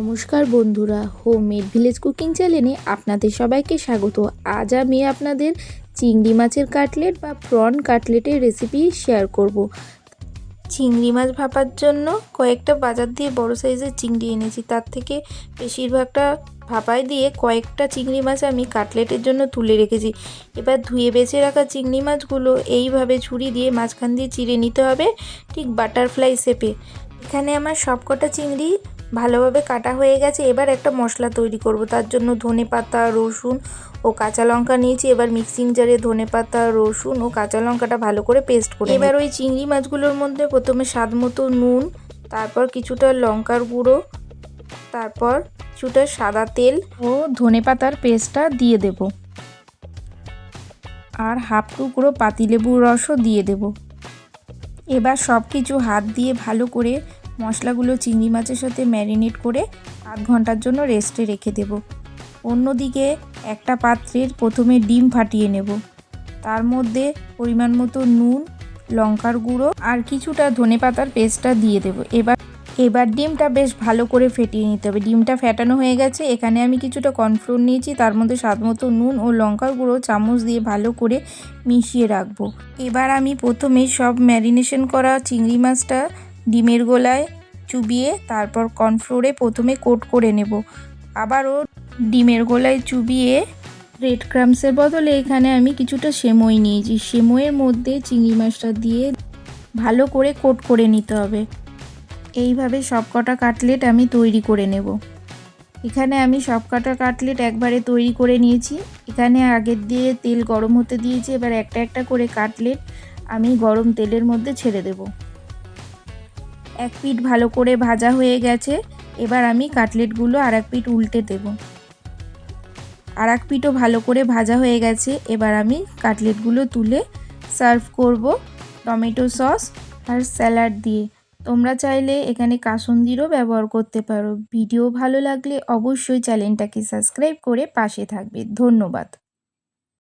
নমস্কার বন্ধুরা home made village cooking চ্যানেলে আপনাদের সবাইকে স্বাগত। আজ আমি আপনাদের চিংড়ি মাছের কাটলেট বা প্রন কাটলেটের রেসিপি শেয়ার করব। চিংড়ি মাছ ভাপার জন্য কয়েকটা বাজার দিয়ে বড় সাইজের চিংড়ি এনেছি। তার থেকে বেশিরভাগটা ভাপায় দিয়ে কয়েকটা চিংড়ি মাছ আমি কাটলেটের জন্য তুলে রেখেছি। এবার ধুয়ে বেছে রাখা চিংড়ি মাছগুলো এইভাবে ছুরি দিয়ে মাঝখান দিয়ে চিড়ে নিতে হবে, ঠিক বাটারফ্লাই শেপে এখানে আমার সবকটা চিংড়ি ভালোভাবে কাটা হয়ে গেছে এবার একটা মশলা তৈরি করব। তার জন্য ধনে পাতা রসুন ও কাঁচা লঙ্কা নিয়েছি। এবার মিক্সিং জারে ধনে পাতা রসুন ও কাঁচা লঙ্কাটা ভালো করে পেস্ট করে এবার ওই চিংড়ি মাছগুলোর মধ্যে প্রথমে স্বাদ মতো নুন তারপর কিছুটা লঙ্কার গুঁড়ো তারপর কিছুটা সাদা তেল ও ধনে পাতার পেস্টটা দিয়ে দেব। আর হাফ টুকরো পাতিলেবুর রসও দিয়ে দেব। এবার সব কিছু হাত দিয়ে ভালো করে মশলাগুলো চিংড়ি মাছের সাথে ম্যারিনেট করে আধ ঘণ্টার জন্য রেস্টে রেখে দেব। অন্যদিকে একটা পাত্রের প্রথমে ডিম ফাটিয়ে নেব। তার মধ্যে পরিমাণ মতো নুন, লঙ্কার গুঁড়ো আর কিছুটা ধনে পাতার পেস্টটা দিয়ে দেব। এবার এবার ডিমটা বেশ ভালো করে ফেটিয়ে নিতে হবে। ডিমটা ফেটানো হয়ে গেছে। এখানে আমি কিছুটা কর্নফ্লোর নিয়েছি। তার মধ্যে স্বাদ মতো নুন ও লঙ্কার গুঁড়ো চামচ দিয়ে ভালো করে মিশিয়ে রাখব। এবার আমি প্রথমে সব ম্যারিনেশন করা চিংড়ি মাছটা ডিমের গোলায় চুবিয়ে তারপর কর্নফ্লোরে প্রথমে কোট করে নেব। আবারও ডিমের গোলায় চুবিয়ে রেড ক্রামসের বদলে এখানে আমি কিছুটা সেমই নিয়েছি। সেমইয়ের মধ্যে চিংড়ি মাছটা দিয়ে ভালো করে কোট করে নিতে হবে। এইভাবে সব কটা কাটলেট আমি তৈরি করে নেব। এখানে আমি সব কটা কাটলেট একবারে তৈরি করে নিয়েছি। এখানে আগের দিয়ে তেল গরম হতে দিয়েছি। এবার একটা একটা করে কাটলেট আমি গরম তেলের মধ্যে ছেড়ে দেবো। এক পিঠ ভালো করে ভাজা হয়ে গেছে, এবার আমি কাটলেটগুলো আর এক পিঠ উল্টে দেব। আর এক পিঠও ভালো করে ভাজা হয়ে গেছে, এবার আমি কাটলেটগুলো তুলে সার্ভ করব টমেটো সস আর স্যালাড দিয়ে। তোমরা চাইলে এখানে কাসন্দিরও ব্যবহার করতে পারো। ভিডিও ভালো লাগলে অবশ্যই চ্যানেলটাকে সাবস্ক্রাইব করে পাশে থাকবে। ধন্যবাদ।